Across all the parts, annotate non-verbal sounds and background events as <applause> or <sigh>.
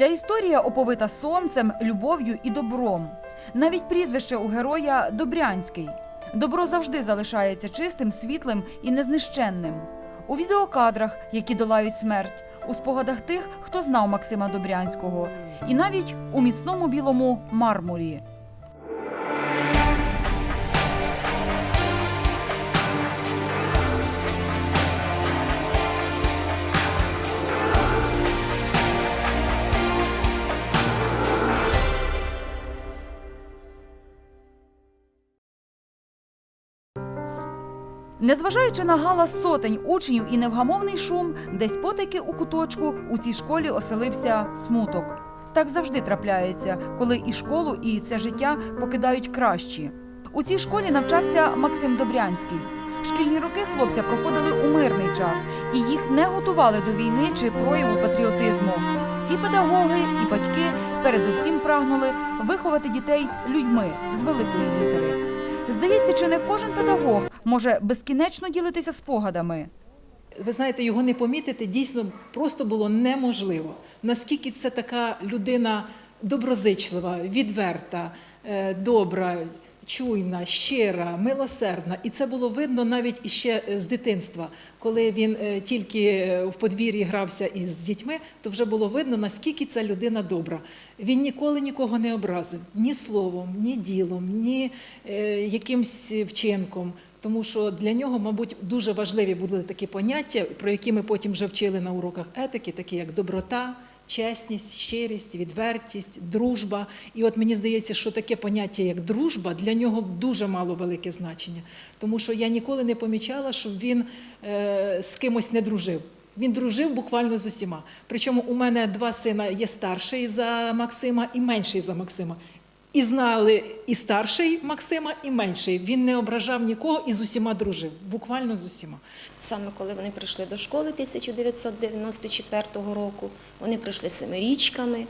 Ця історія оповита сонцем, любов'ю і добром. Навіть прізвище у героя Добрянський. Добро завжди залишається чистим, світлим і незнищенним. У відеокадрах, які долають смерть, у спогадах тих, хто знав Максима Добрянського, і навіть у міцному білому мармурі. Незважаючи на галас сотень учнів і невгамовний шум, десь потайки у куточку у цій школі оселився смуток. Так завжди трапляється, коли і школу, і це життя покидають кращі. У цій школі навчався Максим Добрянський. Шкільні роки хлопця проходили у мирний час, і їх не готували до війни чи прояву патріотизму. І педагоги, і батьки передусім прагнули виховати дітей людьми з великої літери. Здається, чи не кожен педагог може безкінечно ділитися спогадами. Ви знаєте, його не помітити дійсно просто було неможливо. Наскільки це така людина доброзичлива, відверта, е, добра, чуйна, щира, милосердна. І це було видно навіть іще з дитинства. Коли він е, тільки е, в подвір'ї грався із дітьми, то вже було видно, наскільки ця людина добра. Він ніколи нікого не образив ні словом, ні ділом, ні е, якимсь вчинком. Тому що для нього, мабуть, дуже важливі були такі поняття, про які ми потім вже вчили на уроках етики, такі як доброта, чесність, щирість, відвертість, дружба. І от мені здається, що таке поняття як дружба для нього дуже мало велике значення. Тому що я ніколи не помічала, щоб він е, з кимось не дружив. Він дружив буквально з усіма. Причому у мене два сина є старший за Максима і менший за Максима. І знали і старший Максима, і менший. Він не ображав нікого і з усіма дружив, буквально з усіма. Саме коли вони прийшли до школи 1994 року, вони прийшли семирічками.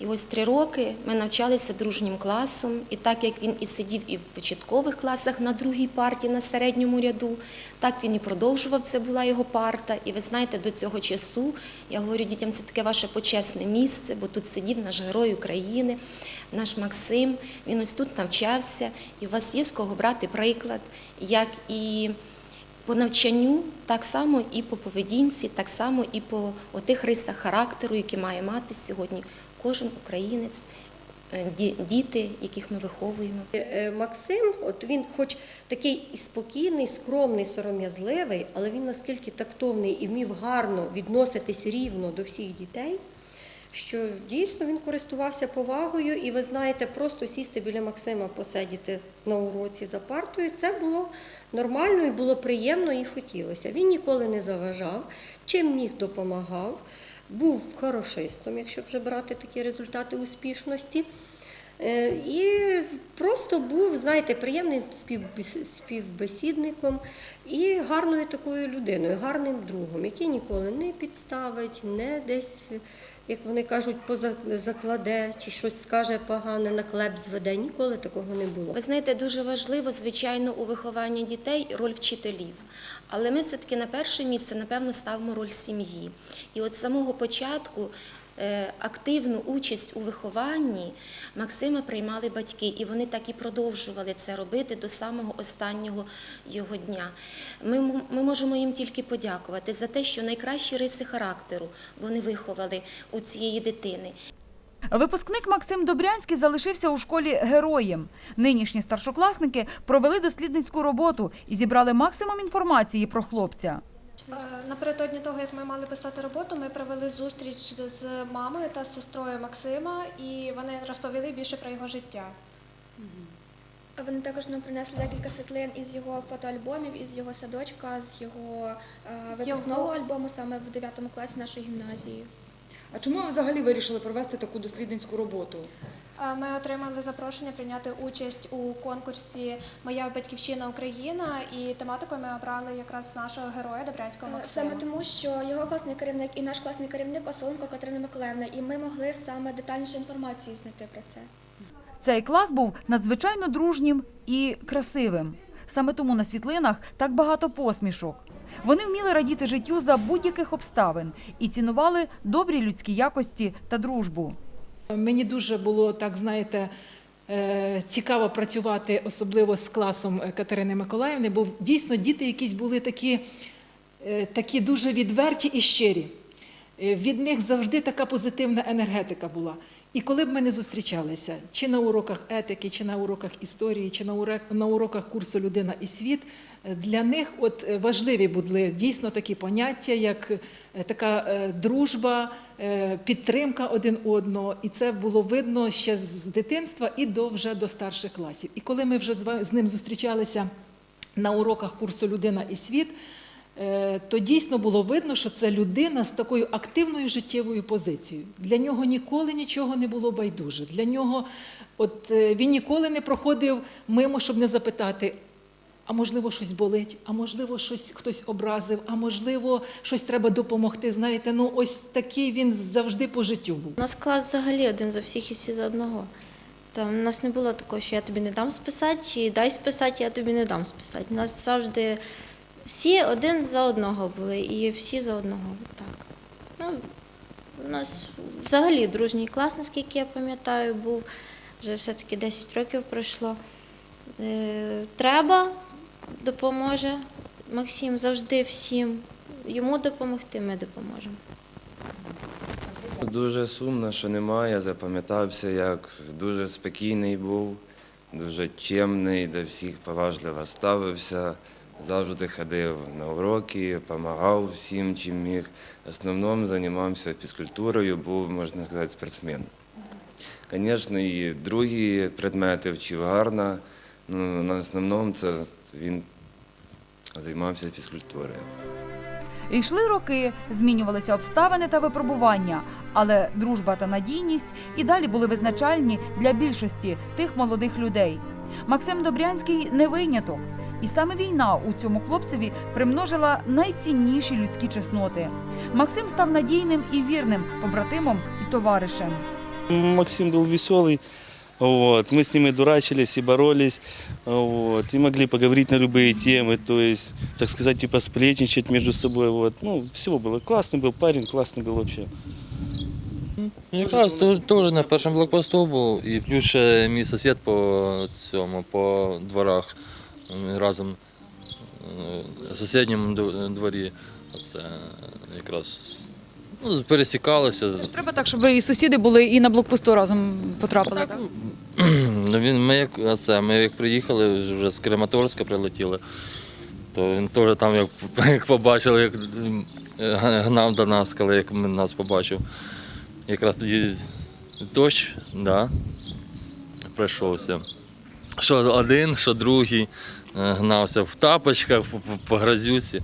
І ось три роки ми навчалися дружнім класом. І так як він і сидів і в початкових класах на другій парті на середньому ряду, так він і продовжував. Це була його парта. І ви знаєте, до цього часу я говорю дітям, це таке ваше почесне місце, бо тут сидів наш герой України, наш Максим. Він ось тут навчався, і у вас є з кого брати приклад, як і по навчанню, так само і по поведінці, так само і по отих рисах характеру, які має мати сьогодні кожен українець, е, діти, яких ми виховуємо. Е, Максим, от він, хоч такий спокійний, скромний, сором'язливий, але він наскільки тактовний і вмів гарно відноситись рівно до всіх дітей, що дійсно він користувався повагою, і ви знаєте, просто сісти біля Максима, посидіти на уроці за партою, це було нормально і було приємно і хотілося. Він ніколи не заважав, чим міг допомагав, був хорошистом, якщо вже брати такі результати успішності. Е, І просто був, знаєте, приємним співбесідником і гарною такою людиною, гарним другом, який ніколи не підставить, не десь, як вони кажуть, позакладе чи щось скаже погане, на клеп зведе. Ніколи такого не було. Ви знаєте, дуже важливо, звичайно, у вихованні дітей роль вчителів. Але ми все-таки на перше місце, напевно, ставимо роль сім'ї. І от з самого початку активну участь у вихованні Максима приймали батьки, і вони так і продовжували це робити до самого останнього його дня. Ми, ми можемо їм тільки подякувати за те, що найкращі риси характеру вони виховали у цієї дитини. Випускник Максим Добрянський залишився у школі героєм. Нинішні старшокласники провели дослідницьку роботу і зібрали максимум інформації про хлопця. Е, Напередодні того, як ми мали писати роботу, ми провели зустріч з з мамою та з сестрою Максима, і вони розповіли більше про його життя. Вони також нам принесли декілька світлин із його фотоальбомів, із його садочка, з його е, випускного альбому саме в 9 класі нашої гімназії. А чому ви взагалі вирішили провести таку дослідницьку роботу? Е, Ми отримали запрошення прийняти участь у конкурсі Моя батьківщина Україна, і тематикою ми обрали якраз нашого героя Добрянського Е, Максима. Саме тому, що його класний керівник і наш класний керівник Осоленко Катерина Миколаївна, і ми могли саме детальніше інформації знайти про це. Цей клас був надзвичайно дружнім і красивим. Саме тому на світлинах так багато посмішок. Вони вміли радіти життю за будь-яких обставин і цінували добрі людські якості та дружбу. Мені дуже було так, знаєте, е, цікаво працювати, особливо з класом Катерини Миколаївни, бо дійсно діти якісь були такі, е, такі дуже відверті і щирі. Е, Від них завжди така позитивна енергетика була. І коли б ми не зустрічалися, чи на уроках етики, чи на уроках історії, чи на уроках курсу Людина і світ, е, для них от е, важливі були дійсно такі поняття, як е, така дружба, підтримка один одного. І це було видно ще з дитинства і до вже до старших класів. І коли ми вже з ним зустрічалися на уроках курсу Людина і світ. Е, То дійсно було видно, що це людина з такою активною життєвою позицією. Для нього ніколи нічого не було байдуже. Для нього, от е, він ніколи не проходив мимо, щоб не запитати, а можливо, щось болить, а можливо, щось хтось образив, а можливо, щось треба допомогти. Знаєте, ну ось такий він завжди по життю був. У нас клас взагалі один за всіх і всі за одного. Там у нас не було такого, що я тобі не дам списати, чи дай списати, я тобі не дам списати. У нас завжди всі один за одного були, і всі за одного. Так. Ну, у нас взагалі дружній клас, наскільки я пам'ятаю, був. Вже все-таки 10 років пройшло. Е, треба, допоможе. Максим завжди всім. Йому допомогти, ми допоможемо. Дуже сумно, що немає. Запам'ятався, як дуже спокійний був, дуже чемний, до всіх поважливо ставився, завжди ходив на уроки, допомагав всім, чим міг. Основному займався фізкультурою, був, можна сказати, спортсмен. Звісно, і другі предмети вчив гарно, ну, на основному це він займався фізкультурою. Йшли роки, змінювалися обставини та випробування, але дружба та надійність і далі були визначальні для більшості тих молодих людей. Максим Добрянський не виняток, і саме війна у цьому хлопцеві примножила найцінніші людські чесноти. Максим став надійним і вірним побратимом і товаришем. Максим был веселый, вот. мы с ним и дурачились, и боролись, вот. и могли поговорить на любые темы, то есть, так сказать, типа сплетничать между собой. Вот. Ну, всего было. Классный был парень, классный был вообще. Якраз тут теж на першому блокпосту був, і плюс ще мій сусід по цьому, по дворах. Разом е, в сусідньому дворі. Це якраз ну, пересікалися. Це ж треба так, щоб і сусіди були, і на блокпосту разом потрапили. Так? <clears throat> Ну, він, ми, як, це, ми як приїхали, вже з Краматорська прилетіли, то він теж там, як, <laughs> як побачив, як е, гнав до нас, коли як він нас побачив. Якраз тоді дощ, да, прийшовся. Що один, що другий гнався в тапочках, по, грязюці.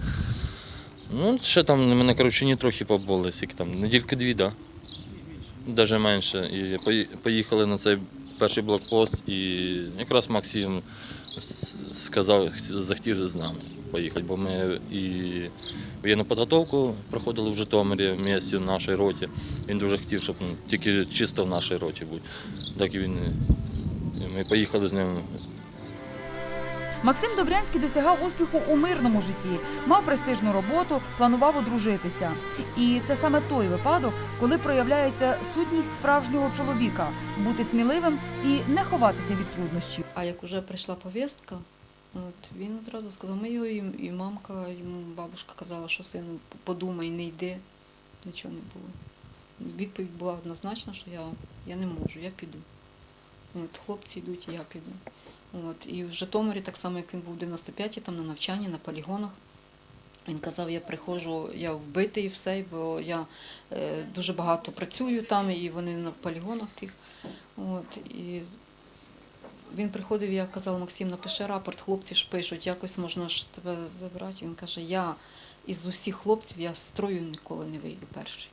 Ну, ще там мене, коротше, не трохи побули, скільки там, недільки дві. Да? Навіть менше. І поїхали на цей перший блокпост, і якраз Максим сказав, захотів з нами поїхати, бо ми і воєнну підготовку проходили в Житомирі в місті в нашій роті. Він дуже хотів, щоб ну, тільки чисто в нашій роті бути. Так і він. Ми поїхали з ним Максим Добрянський досягав успіху у мирному житті, мав престижну роботу, планував одружитися. І це саме той випадок, коли проявляється сутність справжнього чоловіка бути сміливим і не ховатися від труднощів. А як вже прийшла повістка, от, він зразу сказав, ми його і мамка, йому бабушка казала, що сину, подумай, не йди. Нічого не було. Відповідь була однозначна, що я, я не можу, я піду. От, хлопці йдуть, я піду. От, і в Житомирі, так само, як він був в 95-ті, там на навчанні, на полігонах. Він казав, я приходжу, я вбитий все, бо я е, дуже багато працюю там, і вони на полігонах тих. От, і він приходив, я казала, Максим, напиши рапорт, хлопці ж пишуть, якось можна ж тебе забрати. Він каже, я із усіх хлопців я з строю ніколи не вийду перший.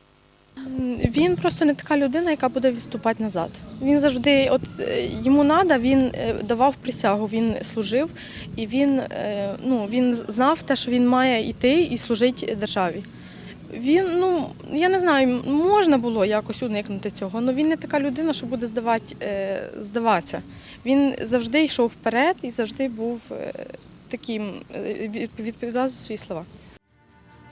Він просто не така людина, яка буде відступати назад. Він завжди, от е, йому треба, він е, давав присягу, він служив, і він, е, ну, він знав те, що він має йти і служити державі. Він, ну я не знаю, можна було якось уникнути цього, але він не така людина, що буде здавати, здаватися. Він завжди йшов вперед і завжди був таким, відповідав за свої слова.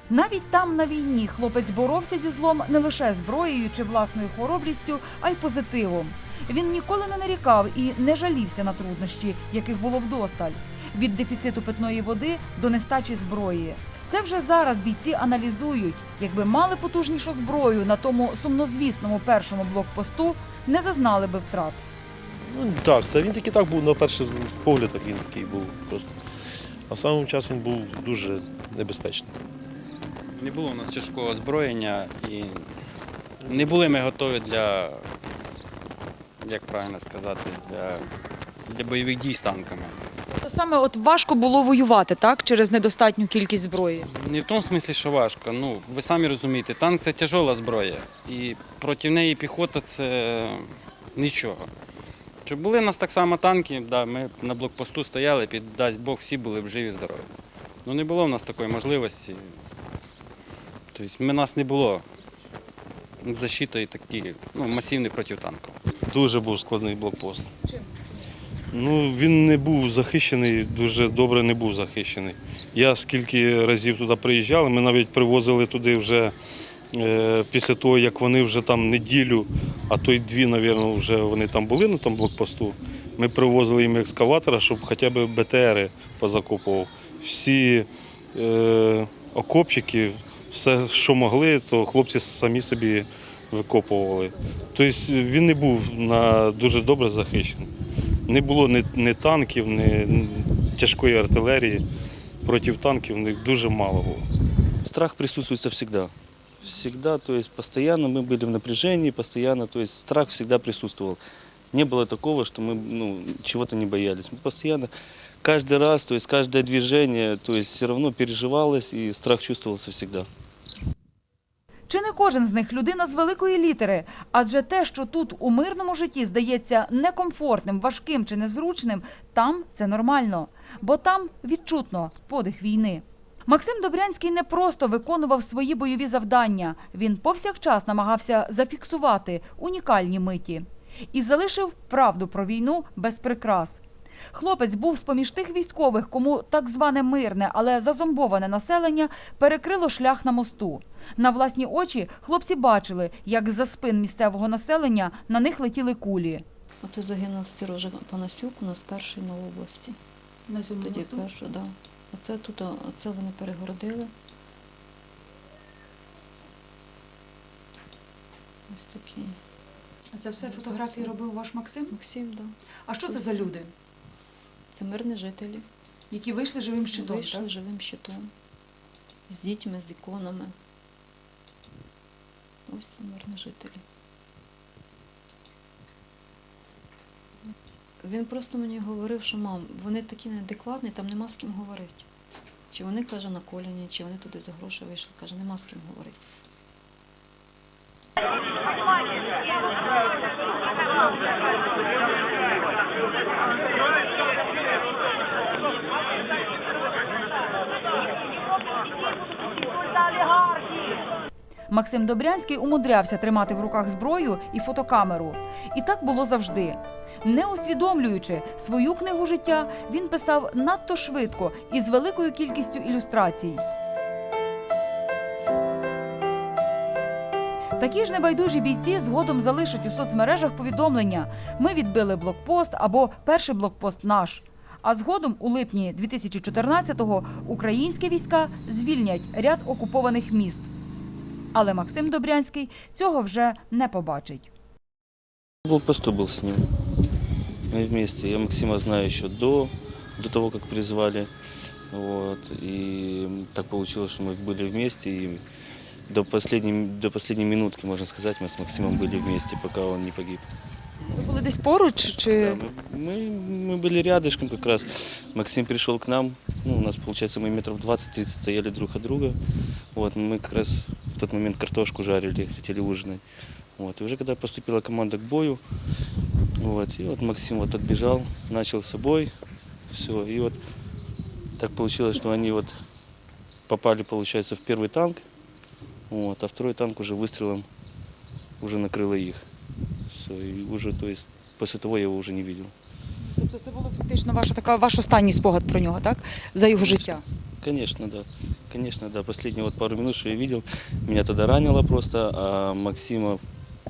Навіть там на війні хлопець боровся зі злом не лише зброєю чи власною хоробрістю, а й позитивом. Він ніколи не нарікав і не жалівся на труднощі, яких було вдосталь від дефіциту питної води до нестачі зброї. Це вже зараз бійці аналізують, якби мали потужнішу зброю на тому сумнозвісному першому блокпосту, не зазнали би втрат. Ну так, це він такий так був на перший погляд, так він такий був просто. А в самому час він був дуже небезпечний. Не було у нас тяжкого озброєння і не були ми готові для, як правильно сказати, для, для бойових дій з танками. Тобто саме от важко було воювати, так? Через недостатню кількість зброї. Не в тому смислі, що важко. Ну, ви самі розумієте, танк це тяжола зброя. І проти неї піхота це нічого. Чи були у нас так само танки, да, ми на блокпосту стояли, під дасть Бог, всі були б живі, здорові. Ну не було в нас такої можливості. Тобто ми нас не було защитою такі, ну, масивний проти танків. Дуже був складний блокпост. Ну, він не був захищений, дуже добре не був захищений. Я скільки разів туди приїжджав, ми навіть привозили туди вже е, після того, як вони вже там неділю, а то й дві, мабуть, вже вони там були на тому блокпосту. Ми привозили їм екскаватора, щоб хоча б БТРи позакопував. Всі е, окопчики, все, що могли, то хлопці самі собі викопували. Тобто він не був на дуже добре захищений. Не було ні, ні танків, ні, ні тяжкої артилерії. Проти танків в них дуже мало було. Страх присутствует всегда. Всегда, то есть постоянно мы были в напряжении, постоянно, то есть страх всегда присутствовал. Не было такого, что мы ну, чего-то не боялись. Мы постоянно, каждый раз, то есть каждое движение, то есть все равно переживалось и страх чувствовался всегда. Чи не кожен з них людина з великої літери? Адже те, що тут у мирному житті здається некомфортним, важким чи незручним, там це нормально, бо там відчутно подих війни. Максим Добрянський не просто виконував свої бойові завдання. Він повсякчас намагався зафіксувати унікальні миті і залишив правду про війну без прикрас. Хлопець був з-поміж тих військових, кому так зване мирне, але зазомбоване населення перекрило шлях на мосту. На власні очі хлопці бачили, як з-за спин місцевого населення на них летіли кулі. Оце загинув Сережа Панасюк у нас перший на області. На цьому Тоді перший, да. Оце тут, оце вони перегородили. Ось такі. А це все фотографії робив ваш Максим? Максим, да. А що це за люди, Це мирні жителі. які вийшли живим щитом? Вийшли так? живим щитом. З дітьми, з іконами. Ось мирні жителі. Він просто мені говорив, що мам, вони такі неадекватні, там нема з ким говорити. Чи вони, каже, на коліні, чи вони туди за гроші вийшли, каже, нема з ким говорити. Максим Добрянський умудрявся тримати в руках зброю і фотокамеру. І так було завжди. Не усвідомлюючи свою книгу життя, він писав надто швидко і з великою кількістю ілюстрацій. Такі ж небайдужі бійці згодом залишать у соцмережах повідомлення: ми відбили блокпост або перший блокпост наш. А згодом, у липні 2014-го, українські війська звільнять ряд окупованих міст. Але Максим Добрянський цього вже не побачить. Блокпосту был с ним. Мы вместе. Я Максима знаю еще до, до того, как призвали. Вот. И так получилось, что мы были вместе. И до последней, до последней минутки, можно сказать, мы с Максимом были вместе, пока он не погиб. Ви були десь поруч? Чи... Да, мы, мы, мы были рядышком как раз. Максим пришел к нам. Ну, у нас, получается, мы метров 20-30 стояли друг от друга. Вот, мы как раз в тот момент картошку жарили, хотели ужинать. Вот, и уже когда поступила команда к бою, вот, и вот Максим вот отбежал, начал с собой, все, и вот так получилось, что они вот попали, получается, в первый танк, вот, а второй танк уже выстрелом уже накрыло их. Все, и уже, то есть, после того я его уже не видел. Тобто це було фактично ваша така ваш останній спогад про нього, так? За його життя. Конечно, да. Конечно, да. Последние вот пару минут, что я видел, меня тогда ранило просто, а Максима,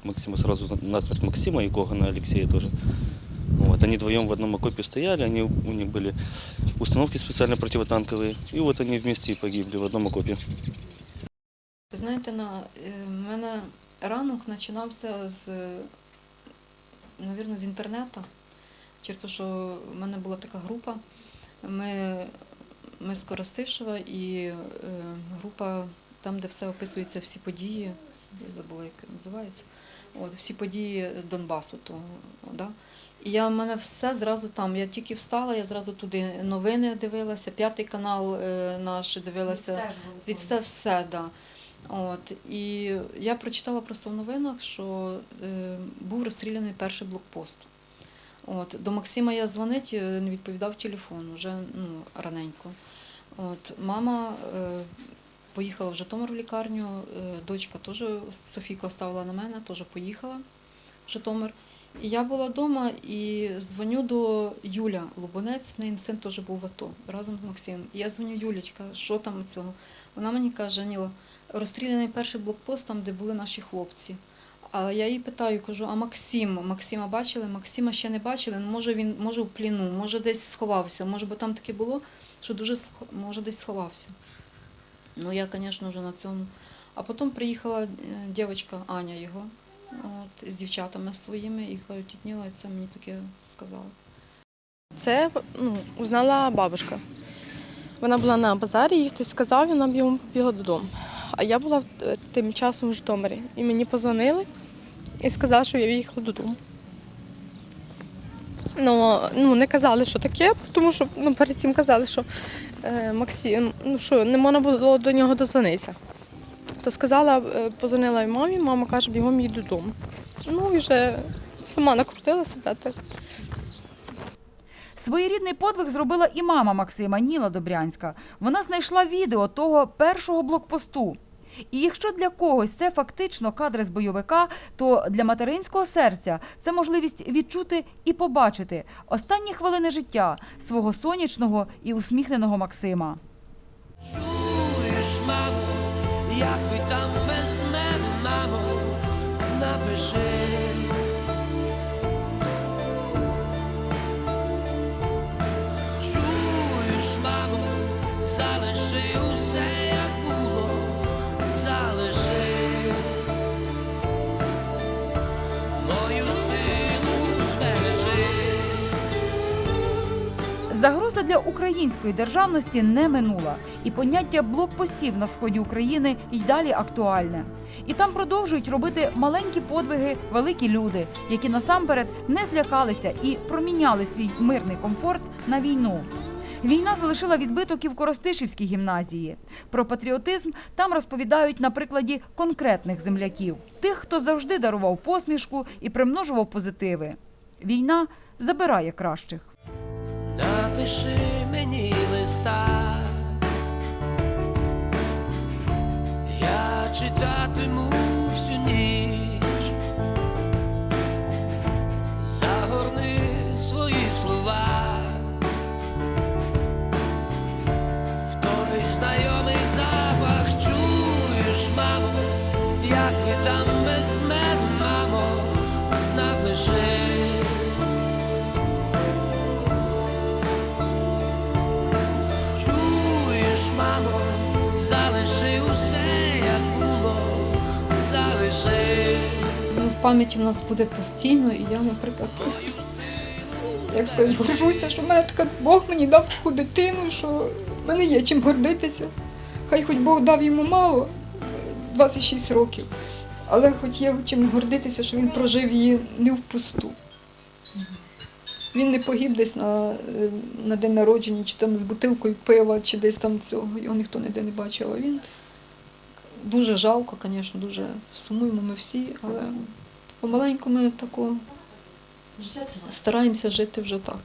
Максима сразу насмерть Максима и Когана Алексея тоже. Вот, они вдвоем в одном окопе стояли, они, у них были установки специально противотанковые, и вот они вместе погибли в одном окопе. Знаєте, на в мене ранок починався з, мабуть, з інтернету. Через те, що в мене була така група. Ми, ми з Коростишева і е, група там, де все описується, всі події, я забула, як називається, от, всі події Донбасу. Того, да? І я в мене все зразу там. Я тільки встала, я зразу туди новини дивилася, п'ятий канал е, наш дивилася. Відстав все, да. От, і я прочитала просто в новинах, що е, був розстріляний перший блокпост. От, до Максима я дзвонить, не відповідав телефон, вже ну, раненько. От, мама е, поїхала в Житомир в лікарню, е, дочка теж Софійка ставила на мене, теж поїхала в Житомир. І я була вдома і дзвоню до Юля Лубонець, неї син теж був в АТО разом з Максимом. І я дзвоню Юлічка, що там у цього? Вона мені каже, Аніла, розстріляний перший блокпост, там, де були наші хлопці. А я її питаю, кажу, а Максим, Максима бачили? Максима ще не бачили, ну, може він може в пліну, може десь сховався, може, бо там таке було, що дуже може десь сховався. Ну, я, звісно, вже на цьому. А потім приїхала е, дівчинка Аня його, от, з дівчатами своїми, і тітніла, це мені таке сказала. Це ну, узнала бабушка. Вона була на базарі, їй хтось сказав, і вона бігом побігла додому. А я була е, тим часом в Житомирі. І мені позвонили і сказали, що я виїхала додому. Ну, ну не казали, що таке, тому що ну, перед цим казали, що е, Максим, ну що не можна було до нього дозвонитися. То сказала, е, позвонила й мамі, мама каже, бігом їдь додому. Ну і вже сама накрутила себе так. Своєрідний подвиг зробила і мама Максима Ніла Добрянська. Вона знайшла відео того першого блокпосту. І якщо для когось це фактично кадри з бойовика, то для материнського серця це можливість відчути і побачити останні хвилини життя свого сонячного і усміхненого Максима. Чуєш, мамо, як ви там без мене, мамо, напиши. Загроза для української державності не минула, і поняття блокпостів на сході України й далі актуальне. І там продовжують робити маленькі подвиги великі люди, які насамперед не злякалися і проміняли свій мирний комфорт на війну. Війна залишила відбиток і в Коростишівській гімназії. Про патріотизм там розповідають на прикладі конкретних земляків, тих, хто завжди дарував посмішку і примножував позитиви. Війна забирає кращих. Напиши мені листа, я читатиму пам'яті в нас буде постійно, і я, наприклад, як сказати, горжуся, що в мене така Бог мені дав таку дитину, що в мене є чим гордитися. Хай хоч Бог дав йому мало, 26 років, але хоч є чим гордитися, що він прожив її не впусту. Він не погиб десь на, на день народження, чи там з бутилкою пива, чи десь там цього. Його ніхто ніде не бачив. А він дуже жалко, звісно, дуже сумуємо ми всі, але помаленьку ми тако стараємося жити вже так.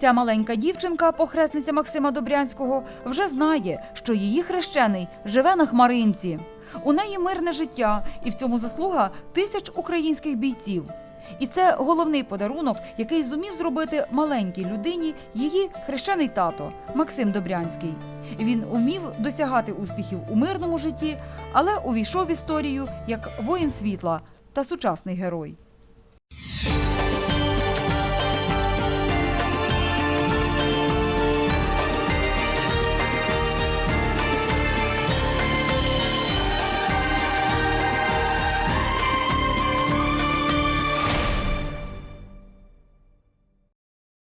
Ця маленька дівчинка, похресниця Максима Добрянського, вже знає, що її хрещений живе на хмаринці. У неї мирне життя, і в цьому заслуга тисяч українських бійців. І це головний подарунок, який зумів зробити маленькій людині її хрещений тато Максим Добрянський. Він умів досягати успіхів у мирному житті, але увійшов в історію як воїн світла та сучасний герой.